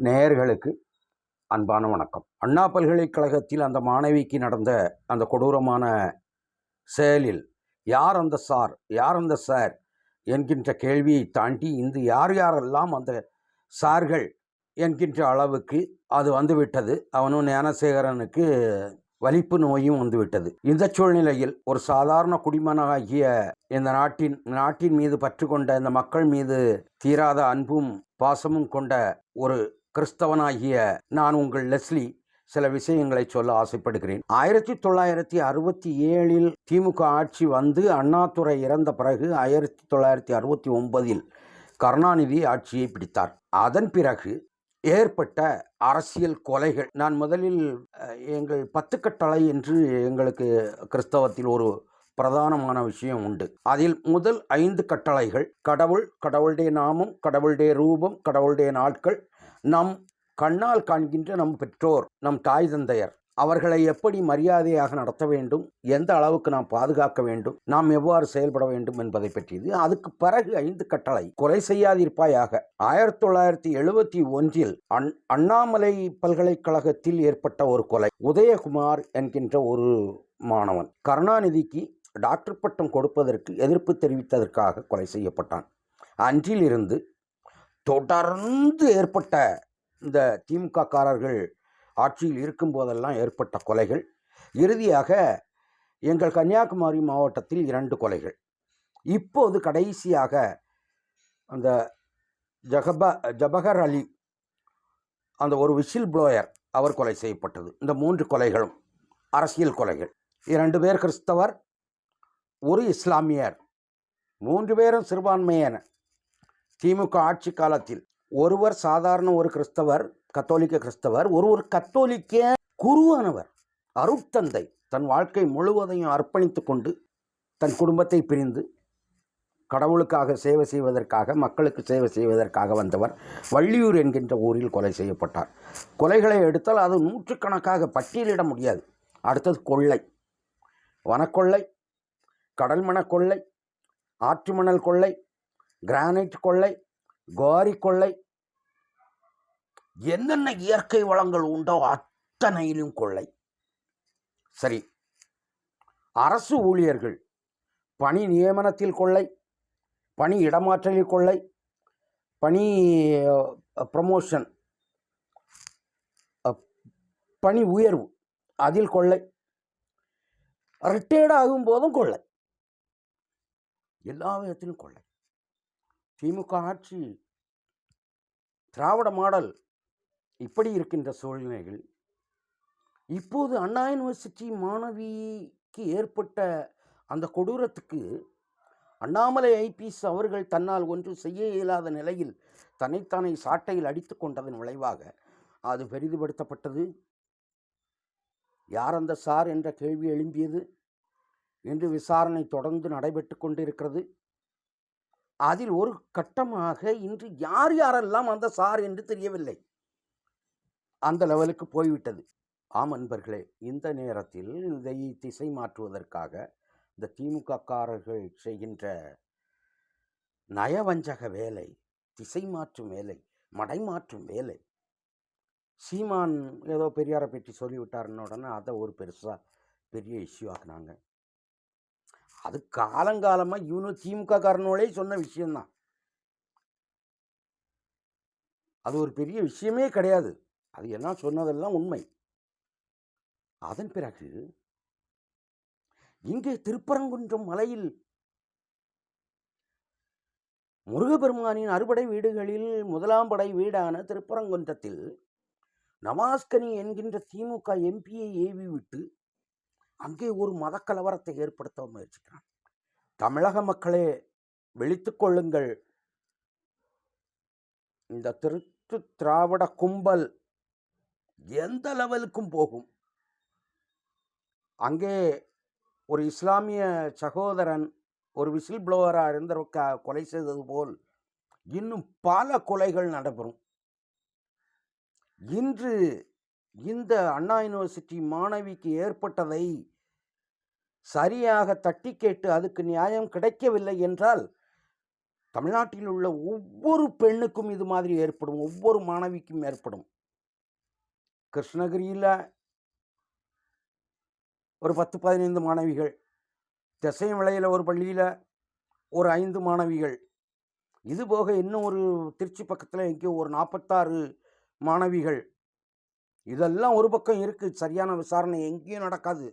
நேயர்களுக்கு அன்பான வணக்கம். அண்ணா பல்கலைக்கழகத்தில் அந்த மாணவிக்கு நடந்த அந்த கொடூரமான செயலில் யார் அந்த சார் யார் அந்த சார் என்கின்ற கேள்வியை தாண்டி இந்த யார் யாரெல்லாம் அந்த சார்கள் என்கின்ற அளவுக்கு அது வந்துவிட்டது அவனும் ஞானசேகரனுக்கு வலிப்பு நோயும் வந்துவிட்டது. இந்த சூழ்நிலையில் ஒரு சாதாரண குடிமகனாகிய இந்த நாட்டின் நாட்டின் மீது பற்று கொண்ட இந்த மக்கள் மீது தீராத அன்பும் பாசமும் கொண்ட ஒரு கிறிஸ்தவனாகிய நான் உங்கள் லெஸ்லி சில விஷயங்களை சொல்ல ஆசைப்படுகிறேன். ஆயிரத்தி தொள்ளாயிரத்தி அறுபத்தி ஏழில் திமுக ஆட்சி வந்து அண்ணாதுரை இறந்த பிறகு ஆயிரத்தி தொள்ளாயிரத்தி அறுபத்தி ஒன்பதில் கருணாநிதி ஆட்சியை பிடித்தார். அதன் பிறகு ஏற்பட்ட அரசியல் கொலைகள். நான் முதலில் எங்கள் பத்து கட்டளை என்று எங்களுக்கு கிறிஸ்தவத்தில் ஒரு பிரதானமான விஷயம் உண்டு. அதில் முதல் ஐந்து கட்டளைகள் கடவுள் கடவுளுடைய நாமம் கடவுளுடைய ரூபம் கடவுளுடைய நாட்கள் நம் கண்ணால் காண்கின்ற நம் பெற்றோர் நம் தாய் தந்தையர் அவர்களை எப்படி மரியாதையாக நடத்த வேண்டும் எந்த அளவுக்கு நாம் பாதுகாக்க வேண்டும் நாம் எவ்வாறு செயல்பட வேண்டும் என்பதை பற்றியது அதுக்கு பிறகு ஐந்து கட்டளை. கொலை செய்யாதிருப்பாயாக. ஆயிரத்தி தொள்ளாயிரத்தி எழுபத்தி ஒன்றில் அண் அண்ணாமலை பல்கலைக்கழகத்தில் ஏற்பட்ட ஒரு கொலை. உதயகுமார் என்கின்ற ஒரு மாணவன் கருணாநிதிக்கு டாக்டர் பட்டம் கொடுப்பதற்கு எதிர்ப்பு தெரிவித்ததற்காக கொலை செய்யப்பட்டான். அன்றிலிருந்து தொடர்ந்து ஏற்பட்ட இந்த திமுக காரர்கள் ஆட்சியில் இருக்கும்போதெல்லாம் ஏற்பட்ட கொலைகள். இறுதியாக எங்கள் கன்னியாகுமரி மாவட்டத்தில் இரண்டு கொலைகள். இப்போது கடைசியாக அந்த ஜகப ஜபஹர் அலி அந்த ஒரு விசில் ப்ளோயர் அவர் கொலை செய்யப்பட்டது. இந்த மூன்று கொலைகளும் அரசியல் கொலைகள். இரண்டு பேர் கிறிஸ்தவர் ஒரு இஸ்லாமியர் மூன்று பேரும் சிறுபான்மையன திமுக ஆட்சி காலத்தில் ஒருவர் சாதாரண ஒரு கிறிஸ்தவர் கத்தோலிக்க கிறிஸ்தவர் ஒருவர் கத்தோலிக்க குருவானவர் அருட்தந்தை தன் வாழ்க்கை முழுவதையும் அர்ப்பணித்து கொண்டு தன் குடும்பத்தை பிரிந்து கடவுளுக்காக சேவை செய்வதற்காக மக்களுக்கு சேவை செய்வதற்காக வந்தவர் வள்ளியூர் என்கின்ற ஊரில் கொலை செய்யப்பட்டார். கொலைகளை எடுத்தால் அது நூற்றுக்கணக்காக பட்டியலிட முடியாது. அடுத்தது கொள்ளை. வனக்கொள்ளை கடல்மண கொள்ளை ஆற்று மணல் கொள்ளை கிரானைட் கொள்ளை கோரி கொள்ளை. என்னென்ன இயற்கை வளங்கள் உண்டோ அத்தனையிலும் கொள்ளை. சரி அரசு ஊழியர்கள் பணி நியமனத்தில் கொள்ளை பணி இடமாற்றலில் கொள்ளை பணி ப்ரமோஷன் பணி உயர்வு அதில் கொள்ளை. ரிட்டையர்ட் ஆகும் போதும் கொள்ளை. எல்லா விதத்திலும் கொள்ளை. திமுக ஆட்சி திராவிட மாடல் இப்படி இருக்கின்ற சூழ்நிலைகள் இப்போது அண்ணா யூனிவர்சிட்டி மாணவிக்கு ஏற்பட்ட அந்த கொடூரத்துக்கு அண்ணாமலை ஐபிஎஸ் அவர்கள் தன்னால் ஒன்று செய்ய இயலாத நிலையில் தன்னைத்தானே சாட்டையில் அடித்து கொண்டதன் விளைவாக அது பெரிதுபடுத்தப்பட்டது. யார் அந்த சார் என்ற கேள்வி எழும்பியது? என்று விசாரணை தொடர்ந்து நடைபெற்று கொண்டிருக்கிறது. அதில் ஒரு கட்டமாக இன்று யார் யாரெல்லாம் அந்த சார் என்று தெரியவில்லை. அந்த லெவலுக்கு போய்விட்டது. ஆம் அன்பர்களே இந்த நேரத்தில் இதை திசை மாற்றுவதற்காக இந்த திமுககாரர்கள் செய்கின்ற நயவஞ்சக வேலை திசை மாற்றும் வேலை மடைமாற்றும் வேலை. சீமான் ஏதோ பெரியாரை பற்றி சொல்லிவிட்டாருன்ன உடனே அதை ஒரு பெருசாக பெரிய இஷ்யூ ஆக்குனாங்க. அது காலங்காலமாக இவனு திமுக காரனோடே சொன்ன விஷயம்தான் அது ஒரு பெரிய விஷயமே கிடையாது. அது என்ன சொன்னதெல்லாம் உண்மை. அதன் பிறகு இங்கே திருப்பரங்குன்றம் மலையில் முருகபெருமானின் அறுபடை வீடுகளில் முதலாம் படை வீடான திருப்பரங்குன்றத்தில் நமாஸ்கனி என்கின்ற திமுக எம்பியை ஏவி விட்டு அங்கே ஒரு மத கலவரத்தை ஏற்படுத்த முயற்சிக்கிறான். தமிழக மக்களே விழித்துக் கொள்ளுங்கள். இந்த திருத்து திராவிட கும்பல் எந்த லெவலுக்கும் போகும். அங்கே ஒரு இஸ்லாமிய சகோதரன் ஒரு விசில் ப்ளோவராக இருந்தவர்க்க கொலை செய்தது போல் இன்னும் பல கொலைகள் நடைபெறும். இன்று இந்த அண்ணா யூனிவர்சிட்டி மாணவிக்கு ஏற்பட்டதை சரியாக தட்டி கேட்டு அதுக்கு நியாயம் கிடைக்கவில்லை என்றால் தமிழ்நாட்டில் உள்ள ஒவ்வொரு பெண்ணுக்கும் இது மாதிரி ஏற்படும் ஒவ்வொரு மாணவிக்கும் ஏற்படும். கிருஷ்ணகிரியில் ஒரு பத்து பதினைந்து மாணவிகள் திசையம் விளையில் ஒரு பள்ளியில் ஒரு ஐந்து மாணவிகள். இது போக இன்னும் ஒரு திருச்சி பக்கத்தில் எங்கேயோ ஒரு நாற்பத்தாறு மாணவிகள். இதெல்லாம் ஒரு பக்கம் இருக்குது சரியான விசாரணை எங்கேயும் நடக்காது.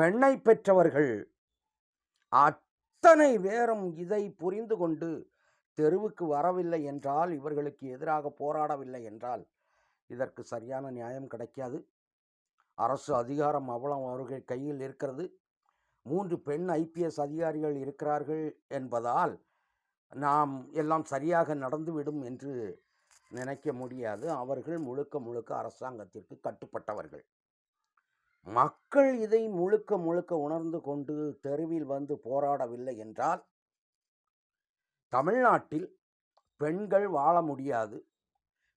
பெண்ணை பெற்றவர்கள் அத்தனை பேரும் இதை புரிந்து கொண்டு தெருவுக்கு வரவில்லை என்றால் இவர்களுக்கு எதிராக போராடவில்லை என்றால் இதற்கு சரியான நியாயம் கிடைக்காது. அரசு அதிகாரம் அவ்வளவு அவர்கள் கையில் இருக்கிறது. மூன்று பெண் ஐபிஎஸ் அதிகாரிகள் இருக்கிறார்கள் என்பதால் நாம் எல்லாம் சரியாக நடந்துவிடும் என்று நினைக்க முடியாது. அவர்கள் முழுக்க முழுக்க அரசாங்கத்திற்கு கட்டுப்பட்டவர்கள். மக்கள் இதை முழுக்க முழுக்க உணர்ந்து கொண்டு தெருவில் வந்து போராடவில்லை என்றால் தமிழ்நாட்டில் பெண்கள் வாழ முடியாது.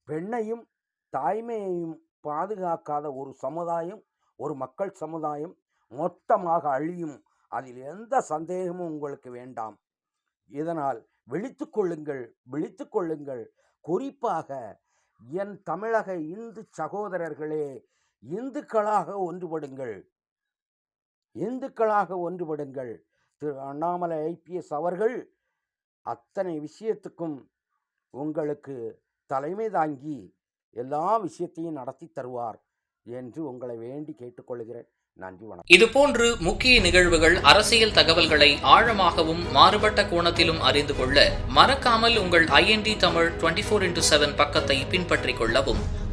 பெண்ணையும் தாய்மையையும் பாதுகாக்காத ஒரு சமுதாயம் ஒரு மக்கள் சமுதாயம் மொத்தமாக அழியும். அதில் எந்த சந்தேகமும் உங்களுக்கு வேண்டாம். இதனால் விழித்து கொள்ளுங்கள் விழித்து கொள்ளுங்கள். குறிப்பாக என் தமிழக இந்து சகோதரர்களே இந்துக்களாக ஒன்றுபடுங்கள். இந்துக்களாக ஒன்றுபடுங்கள். திரு அண்ணாமலை ஐபிஎஸ் அவர்கள் அத்தனை விஷயத்துக்கும் உங்களுக்கு தலைமை தாங்கி எல்லா விஷயத்தையும் நடத்தி தருவார் என்று உங்களை வேண்டி கேட்டுக்கொள்கிறேன். நன்றி வணக்கம். இதுபோன்று முக்கிய நிகழ்வுகள் அரசியல் தகவல்களை ஆழமாகவும் மாறுபட்ட கோணத்திலும் அறிந்து கொள்ள மறக்காமல் உங்கள் IND Tamil twenty four into seven பக்கத்தை பின்பற்றிக் கொள்ளவும்.